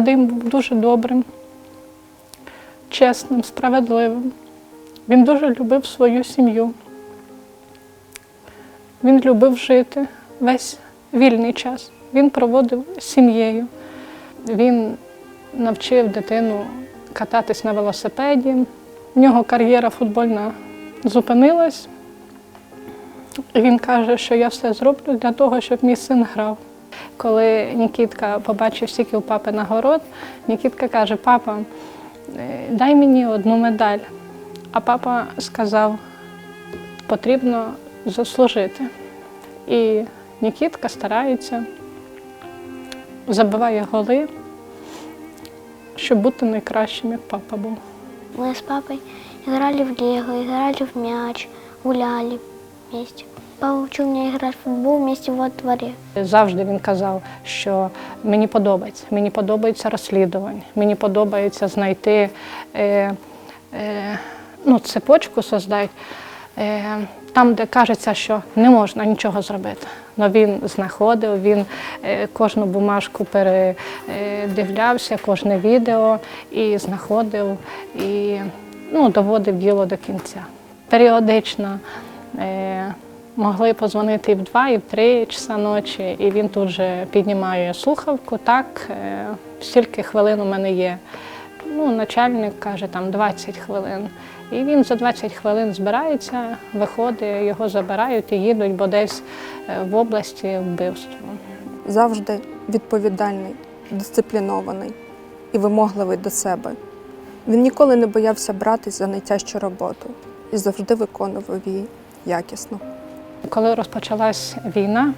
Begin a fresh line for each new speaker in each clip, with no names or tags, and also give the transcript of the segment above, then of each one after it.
Вадим був дуже добрим, чесним, справедливим. Він дуже любив свою сім'ю. Він любив жити весь вільний час. Він проводив з сім'єю. Він навчив дитину кататись на велосипеді. В нього кар'єра футбольна зупинилась. Він каже, що я все зроблю для того, щоб мій син грав. Коли Нікітка побачив стільки у папи нагород, Нікітка каже: папа, е, дай мені одну медаль. А папа сказав, потрібно заслужити. І Нікітка старається, забиває голи, щоб бути найкращим, як папа був.
Мы с папой играли в лего, играли в мяч, гуляли вместе. Папа учил меня играть в футбол вместе во дворе.
Завжди він казав, що мені подобається, мені подобається розслідування, мені подобається знайти е, е, ну, цепочку создати, е, там, де кажеться, що не можна нічого зробити. Но він знаходив, він е, кожну бумажку передивлявся, кожне відео і знаходив, і ну, доводив діло до кінця. Періодично е, могли позвонити в 2, і в 3 часа ночі, і він тут же піднімає слухавку. Так, е, стільки хвилин у мене є. Ну, начальник каже, там 20 хвилин. І він за 20 хвилин збирається, виходить, його забирають і їдуть, бо десь е, в області вбивство.
завжди відповідальний, дисциплінований і вимогливий до себе. Він ніколи не боявся братись за найтяжчу роботу і завжди виконував її якісно.
Коли розпочалась війна,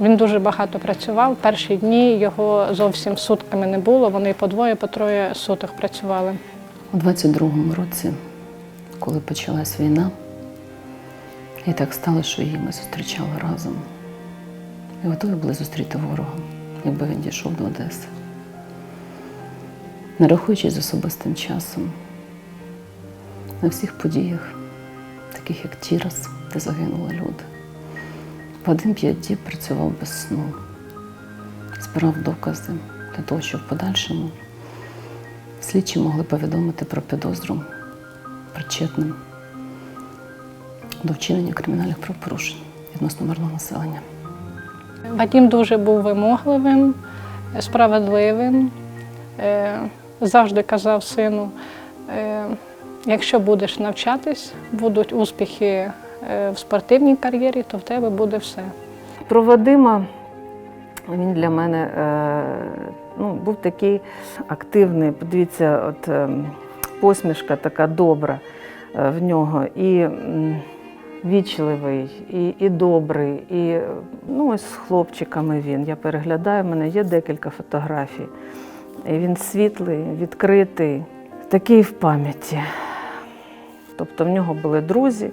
він дуже багато працював. Перші дні його зовсім сутками не було. Вони по двоє, по троє суток працювали.
У 22-му році, коли почалась війна, і так стало, що її ми зустрічали разом. І готові були зустріти ворога, якби він дійшов до Одеси. Не рахуючись з особистим часом, на всіх подіях, таких як Тірас, де загинули люди. Вадим п'ять діб працював без сну, збирав докази для того, щоб в подальшому слідчі могли повідомити про підозру причетним до вчинення кримінальних правопорушень відносно мирного населення.
Вадім дуже був вимогливим, справедливим. Е, Завжди казав сину, е, якщо будеш навчатись, будуть успіхи в спортивній кар'єрі, то в тебе буде все.
Про Вадима він для мене е, ну, був такий активний. Подивіться, от е, посмішка така добра е, в нього. І вічливий, і, і добрий. І ну, ось з хлопчиками він. Я переглядаю, в мене є декілька фотографій. І він світлий, відкритий, такий в пам'яті. Тобто в нього були друзі,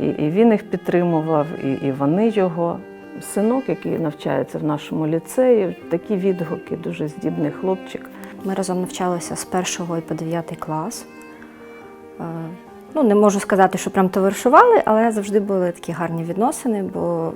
і, і він їх підтримував, і, і вони його. Синок, який навчається в нашому ліцеї, такі відгуки, дуже здібний хлопчик.
Ми разом навчалися з першого і по дев'ятий клас. Е, Ну, не можу сказати, що прям товаришували, але завжди були такі гарні відносини, бо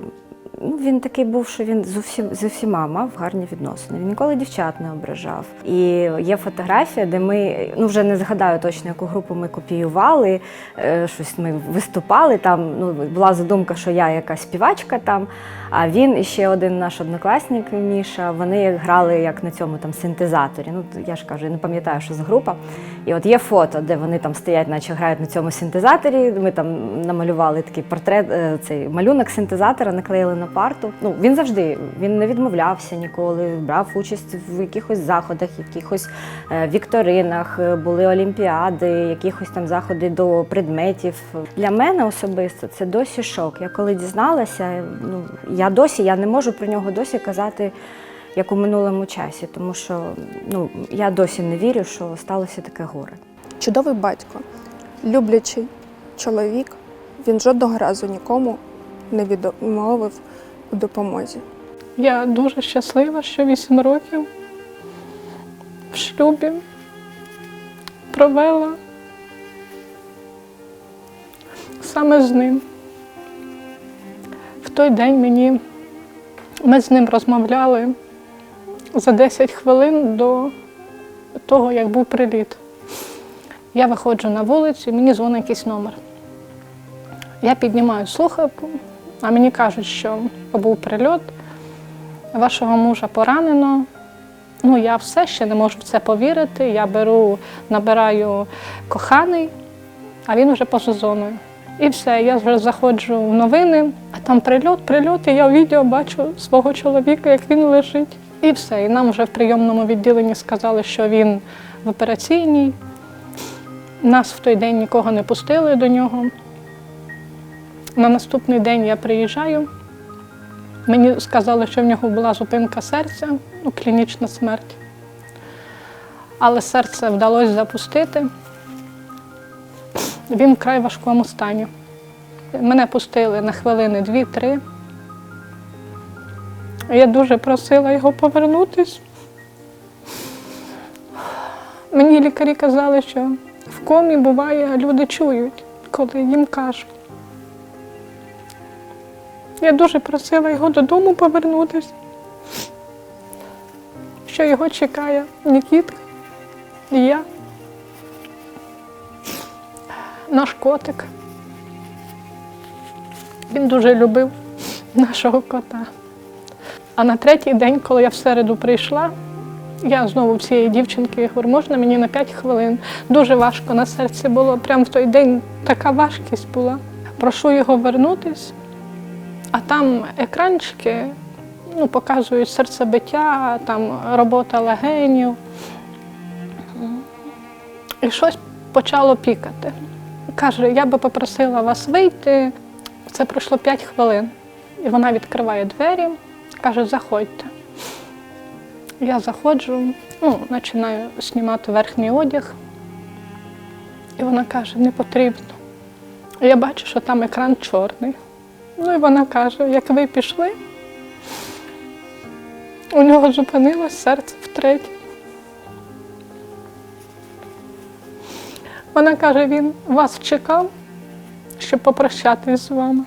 він такий був, що він з, з усіма мав гарні відносини. Він ніколи дівчат не ображав. І є фотографія, де ми, ну вже не згадаю точно, яку групу ми копіювали, е, щось ми виступали. Там ну, була задумка, що я якась співачка там, а він і ще один наш однокласник Міша, вони грали як на цьому там синтезаторі. Ну, я ж кажу, я не пам'ятаю, що за група. І от є фото, де вони там стоять, наче грають на цьому синтезаторі. Ми там намалювали такий портрет, е, цей малюнок синтезатора, наклеїли на парту. Ну, він завжди він не відмовлявся ніколи, брав участь в якихось заходах, якихось е, вікторинах, е, були олімпіади, якихось там заходи до предметів. Для мене особисто це досі шок. Я коли дізналася, ну я досі я не можу про нього досі казати. Як у минулому часі, тому що ну я досі не вірю, що сталося таке горе.
Чудовий батько, люблячий чоловік, він жодного разу нікому не відмовив у допомозі.
Я дуже щаслива, що 8 років в шлюбі провела саме з ним. В той день мені ми з ним розмовляли за 10 хвилин до того, як був приліт. Я виходжу на вулицю, мені дзвонить якийсь номер. Я піднімаю слухавку, а мені кажуть, що був прильот, вашого мужа поранено. Ну, я все ще не можу в це повірити. Я беру, набираю коханий, а він вже поза зоною. І все, я вже заходжу в новини, а там прильот, прильот, і я в відео бачу свого чоловіка, як він лежить. І все. І нам вже в прийомному відділенні сказали, що він в операційній. Нас в той день нікого не пустили до нього. На наступний день я приїжджаю. Мені сказали, що в нього була зупинка серця, ну, клінічна смерть. Але серце вдалося запустити. Він вкрай важкому стані. Мене пустили на хвилини дві-три. Я дуже просила його повернутись. Мені лікарі казали, що в комі буває, люди чують, коли їм кажуть. Я дуже просила його додому повернутися, що його чекає Нікітка і я, наш котик. Він дуже любив нашого кота. А на третій день, коли я в середу прийшла, я знову в цієї дівчинки говорю, можна мені на 5 хвилин. Дуже важко на серці було. Прямо в той день така важкість була. Прошу його вернутись, а там екранчики ну, показують серцебиття, там робота легенів. І щось почало пікати. Каже, я би попросила вас вийти. Це пройшло 5 хвилин. І вона відкриває двері, каже, заходьте. Я заходжу, ну, починаю знімати верхній одяг. І вона каже, не потрібно. Я бачу, що там екран чорний. Ну і вона каже, як ви пішли, у нього зупинилось серце втретє. Вона каже, він вас чекав, щоб попрощатись з вами.